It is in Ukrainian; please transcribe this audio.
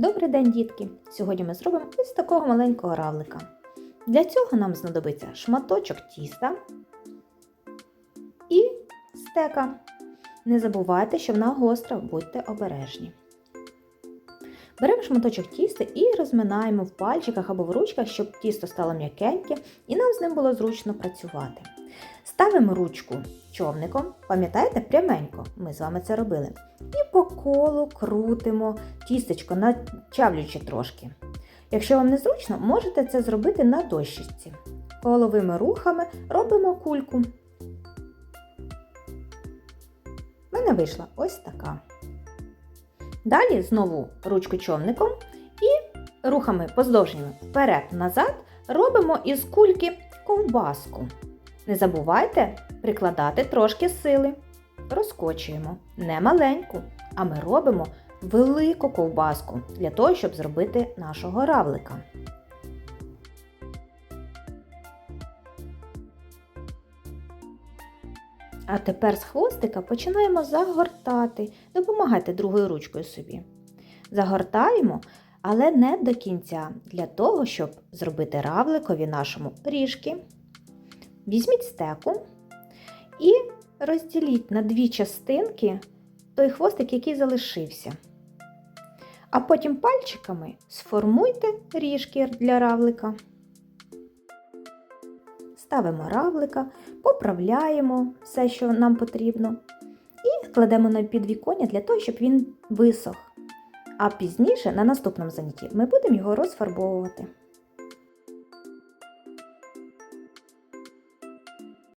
Добрий день, дітки! Сьогодні ми зробимо ось такого маленького равлика. Для цього нам знадобиться шматочок тіста і стека. Не забувайте, що вона гостра, будьте обережні. Беремо шматочок тіста і розминаємо в пальчиках або в ручках, щоб тісто стало м'якеньке і нам з ним було зручно працювати. Ставимо ручку човником, пам'ятаєте, пряменько, ми з вами це робили. І по колу крутимо тістечко, начавлюючи трошки. Якщо вам незручно, можете це зробити на дощечці. Коловими рухами робимо кульку. У мене вийшла ось така. Далі знову ручку човником і рухами поздовжніми вперед-назад робимо із кульки ковбаску. Не забувайте прикладати трошки сили. Розкочуємо не маленьку, а ми робимо велику ковбаску для того, щоб зробити нашого равлика. А тепер з хвостика починаємо загортати. Допомагайте другою ручкою собі. Загортаємо, але не до кінця, для того, щоб зробити равликові нашому ріжки. Візьміть стеку і розділіть на дві частинки той хвостик, який залишився. А потім пальчиками сформуйте ріжки для равлика. Ставимо равлика, поправляємо все, що нам потрібно, і кладемо на підвіконня для того, щоб він висох. А пізніше, на наступному занятті, ми будемо його розфарбовувати.